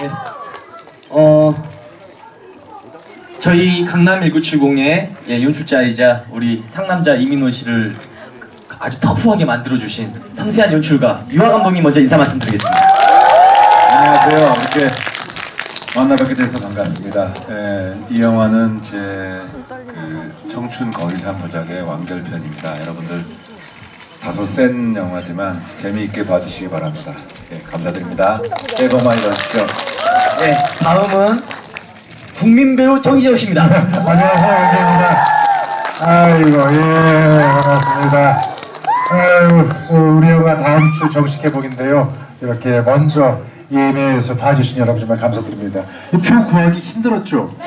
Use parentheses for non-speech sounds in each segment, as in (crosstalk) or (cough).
네. 어 저희 강남 1970의 예, 연출자이자 우리 상남자 이민호 씨를 아주 터프하게 만들어주신 상세한 연출가 유아 감독님 먼저 인사 말씀드리겠습니다. 안녕하세요. 이렇게 만나뵙게 돼서 반갑습니다. 예, 이 영화는 제 그 청춘 거리 삼부작의 완결편입니다. 여러분들 다소 센 영화지만 재미있게 봐주시기 바랍니다. 예, 감사드립니다. 새해 복 많이 받으십시오. 네, 다음은 국민 배우 정지혁 씨입니다. (laughs) 안녕하세요, 윤재입니다. 아이고, 예, 반갑습니다. 아유, 저 우리 영화 다음 주 정식 개봉인데요. 이렇게 먼저 예매해서 봐주신 여러분 정말 감사드립니다. 이 표 구하기 힘들었죠? 네,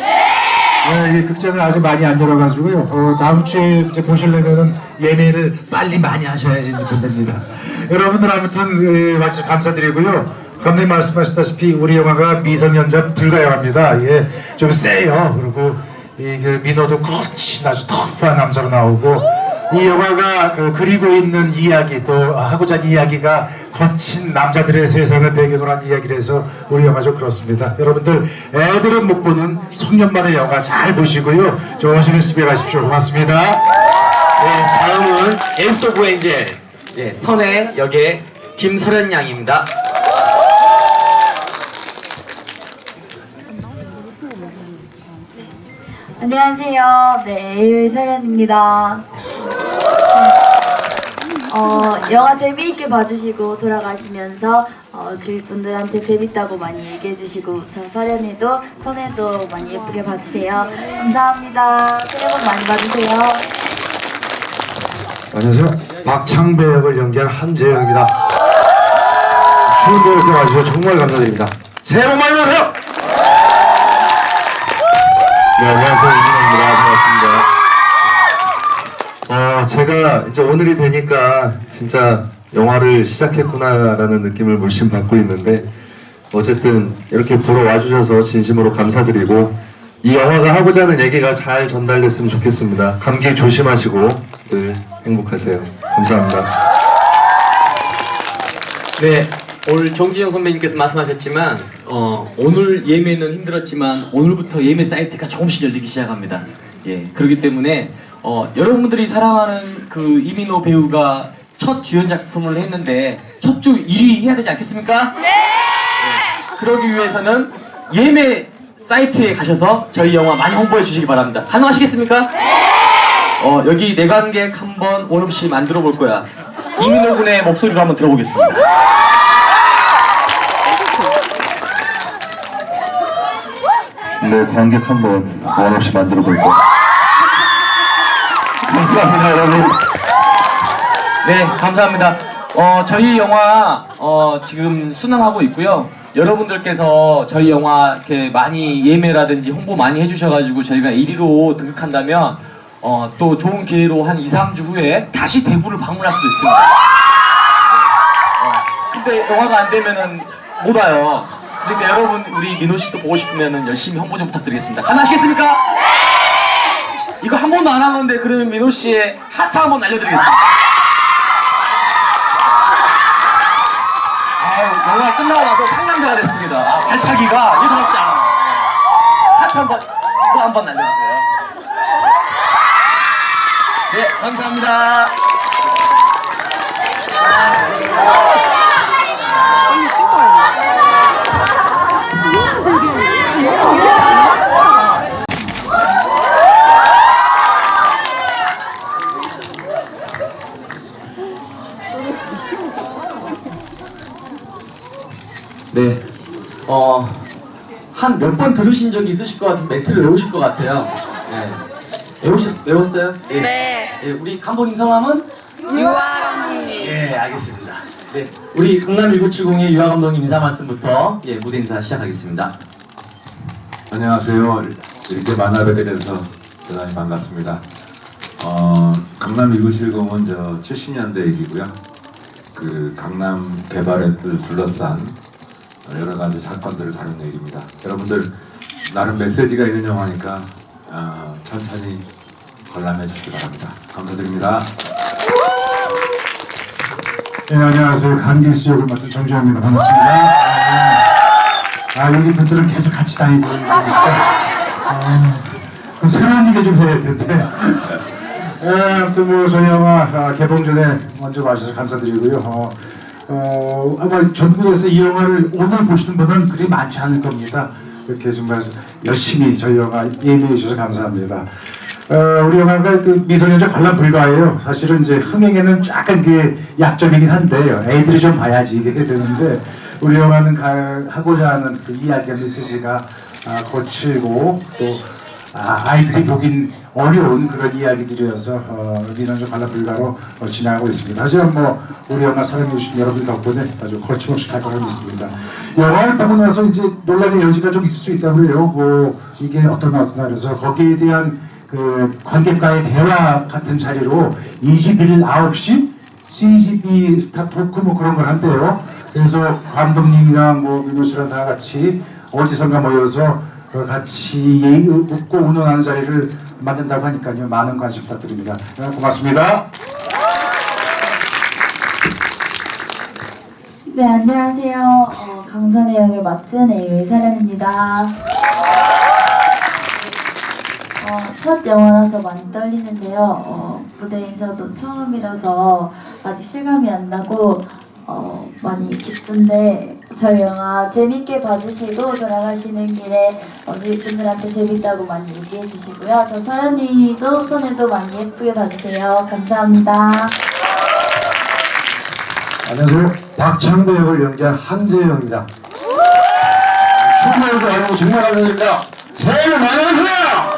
이게 극장을 아직 많이 안 열어가지고요. 어, 다음 주에 이제 보시려면은 예매를 빨리 많이 하셔야지 됩니다. 여러분들 아무튼 예, 와주셔서 감사드리고요. 감독님 말씀하셨다시피 우리 영화가 미성년자 불가영합니다. 예, 좀 세요. 그리고 이그 민호도 거친 아주 터프한 남자로 나오고 이 영화가 그 그리고 있는 이야기 또 하고자 하는 이야기가 거친 남자들의 세상을 배경으로 한 이야기라서 우리 영화 좀 그렇습니다. 여러분들 애들은 못 보는 송년만의 영화 잘 보시고요. 시간 집에 가십시오. 고맙습니다. 네, 다음은 에이스 오브 엔젤 예, 선의 역의 김설현 양입니다. 안녕하세요. 네, 에이의 설현입니다. 어, 영화 재미있게 봐주시고 돌아가시면서 어, 주위 분들한테 재밌다고 많이 얘기해주시고 저 설현이도 선혜도 많이 예쁘게 봐주세요. 감사합니다. 새해 복 많이 받으세요. 안녕하세요. 박창배 역을 연기한 한재영입니다. 추운데 이렇게 와주셔서 정말 감사드립니다. 새해 복 많이 받으세요! 네, 안녕하세요. 제가 이제 오늘이 되니까 진짜 영화를 시작했구나라는 느낌을 물씬 받고 있는데 어쨌든 이렇게 보러 와주셔서 진심으로 감사드리고 이 영화가 하고자 하는 얘기가 잘 전달됐으면 좋겠습니다. 감기 조심하시고 늘 행복하세요. 감사합니다. 네, 오늘 정지영 선배님께서 말씀하셨지만 어, 오늘 예매는 힘들었지만 오늘부터 예매 사이트가 조금씩 열리기 시작합니다. 예, 그렇기 때문에 어, 여러분들이 사랑하는 그 이민호 배우가 첫 주연 작품을 했는데 첫 주 1위 해야 되지 않겠습니까? 네. 그러기 위해서는 예매 사이트에 가셔서 저희 영화 많이 홍보해 주시기 바랍니다. 가능하시겠습니까? 네. 어, 여기 내관객 한번 오름 씨 만들어 볼 거야. 이민호 군의 목소리로 한번 들어보겠습니다. 네, 관객 한번 원 없이 만들어 볼게요. 감사합니다, 여러분. 네, 감사합니다. 어, 저희 영화 어, 지금 순항하고 있고요. 여러분들께서 저희 영화 이렇게 많이 예매라든지 홍보 많이 해주셔가지고 저희가 1위로 등극한다면 어, 또 좋은 기회로 한 2, 3주 후에 다시 대구를 방문할 수도 있습니다. 네. 어, 근데 영화가 안 되면은 못 와요. 그러니까 여러분 우리 민호 씨도 보고 싶으면은 열심히 홍보 좀 부탁드리겠습니다. 가능하시겠습니까? 네! 이거 한 번도 안 하는데 그러면 민호 씨의 하트 한번 날려드리겠습니다. 아유, 영화 끝나고 나서 상남자가 됐습니다. 아, 발차기가 예사롭지 않아요. 네. 하트 한 번, 이거 한번 날려주세요. 네, 감사합니다. 네. 어, 한 몇 번 들으신 적이 있으실 것 같아서 멘트를 외우실 것 같아요. 네. 외우셨, 외웠어요? 예. 네. 예, 우리 감독님 성함은? 유아 감독님. 예, 알겠습니다. 네. 우리 강남 1970의 유아 감독님 인사 말씀부터 예, 무대 인사 시작하겠습니다. 안녕하세요. 이렇게 만나뵙게 돼서 대단히 반갑습니다. 어, 강남 1970은 저 70년대 얘기고요. 그 강남 개발을 둘러싼 여러 가지 사건들을 다룬 얘기입니다. 여러분들 나름 메시지가 있는 영화니까 어, 천천히 관람해 주시기 바랍니다. 감사드립니다. 네, 안녕하세요. 강길수 역을 맡은 정주영입니다. 반갑습니다. 아, 아, 여기 분들은 계속 같이 거니까. 아, 그럼 새로운 얘기 좀 해야 되는데. 예, 아무튼 뭐 저희 영화 아, 개봉 전에 먼저 와주셔서 감사드리고요. 어, 어, 아마 전국에서 이 영화를 오늘 보시는 분은 그리 많지 않을 겁니다. 이렇게 정말 열심히 저희 영화 예매해 주셔서 감사합니다. 어, 우리 영화가 그 미소년자 관람 불가예요. 사실은 이제 흥행에는 약간 그 약점이긴 한데요. 애들이 좀 봐야지 이게 되는데 우리 영화는 가, 하고자 하는 그 이야기의 메시지가 아, 거칠고 또 아, 아이들이 보긴 어려운 그런 이야기들이어서 어, 미소년자 관람 불가로 어, 진행하고 있습니다. 하지만 뭐 우리 영화 사랑해주신 여러분 덕분에 아주 거침없이 갈 거라고 믿습니다. 영화를 보고 나서 이제 논란의 여지가 좀 있을 수 있다고 해요. 뭐 이게 어떤 어떤 그래서 거기에 대한 그 관객과의 대화 같은 자리로 21일 9시 CGV 스타 토크 뭐 그런 걸 한대요. 그래서 감독님이랑 뭐 민호 씨랑 다 같이 어디선가 모여서 어, 같이 웃고 운운하는 자리를 만든다고 하니까요. 많은 관심 부탁드립니다. 네, 고맙습니다. 네, 안녕하세요. 어, 강선의 역을 맡은 에이웨이 사련입니다. 어, 첫 영화라서 많이 떨리는데요. 어, 무대 인사도 처음이라서 아직 실감이 안 나고 어, 많이 기쁜데 저희 영화 재밌게 봐주시고 돌아가시는 길에 어, 저희 분들한테 재밌다고 많이 얘기해 주시고요. 저 사련이도 손에도 많이 예쁘게 봐주세요. 감사합니다. 안녕하세요. 박창대 역을 연기한 한재영입니다. 충분히 알고 정말 감사드립니다. 새해 복 많이 받으세요!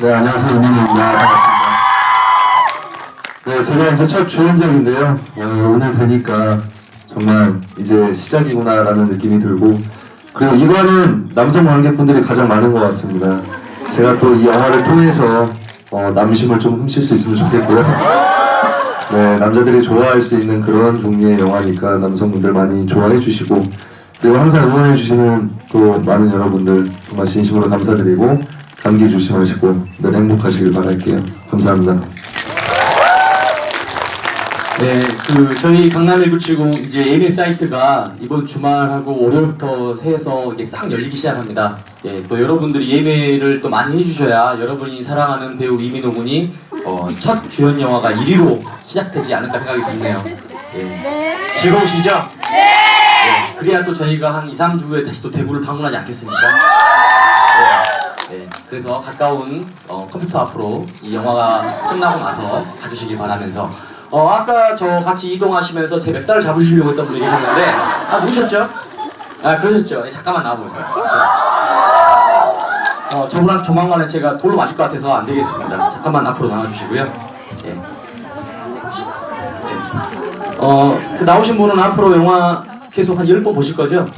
네, 안녕하세요. 윤민입니다. 네, 제가 이제 첫 주연작인데요. 어, 오늘 되니까 정말 이제 시작이구나라는 느낌이 들고 그리고 이번은 남성 관객분들이 가장 많은 것 같습니다. 제가 또 이 영화를 통해서 어, 남심을 좀 훔칠 수 있으면 좋겠고요. 네, 남자들이 좋아할 수 있는 그런 종류의 영화니까 남성분들 많이 좋아해 주시고 그리고 항상 응원해 주시는 또 많은 여러분들 정말 진심으로 감사드리고 감기 조심하시고 늘 행복하시길 바랄게요. 감사합니다. 네, 그 저희 강남 1970 이제 예매 사이트가 이번 주말하고 월요일부터 해서 이게 싹 열리기 시작합니다. 예, 또 여러분들이 예매를 또 많이 해주셔야 여러분이 사랑하는 배우 이민호 군이 어, 첫 주연 영화가 1위로 시작되지 않을까 생각이 드네요. 예. 즐거우시죠? 네. 그래야 또 저희가 한 2, 3주 후에 다시 또 대구를 방문하지 않겠습니까? 네. 네. 그래서 가까운 어, 컴퓨터 앞으로 이 영화가 끝나고 나서 가주시길 바라면서 어, 아까 저 같이 이동하시면서 제 멱살을 잡으시려고 했던 분이 계셨는데 아 누구셨죠? 아 그러셨죠? 네, 잠깐만 나와보세요. 어, 저분한 조만간에 제가 돌로 맞을 것 같아서 안 되겠습니다. 잠깐만 앞으로 나와주시고요. 예. 예. 어, 그 나오신 분은 앞으로 영화 계속 한 10번 보실 거죠?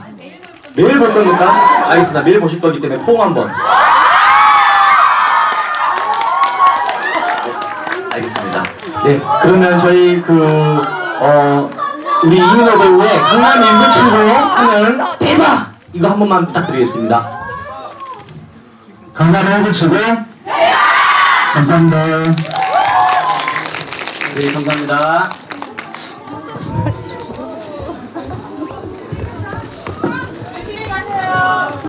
매일 볼 겁니까? 알겠습니다. 매일 보실 거기 때문에 포옹 한 번. 알겠습니다. 네, 그러면 저희 그, 어, 우리 이민호 배우의 강남 1970 하면 대박! 이거 한 번만 부탁드리겠습니다. 강남 1970 감사합니다. 네, 감사합니다.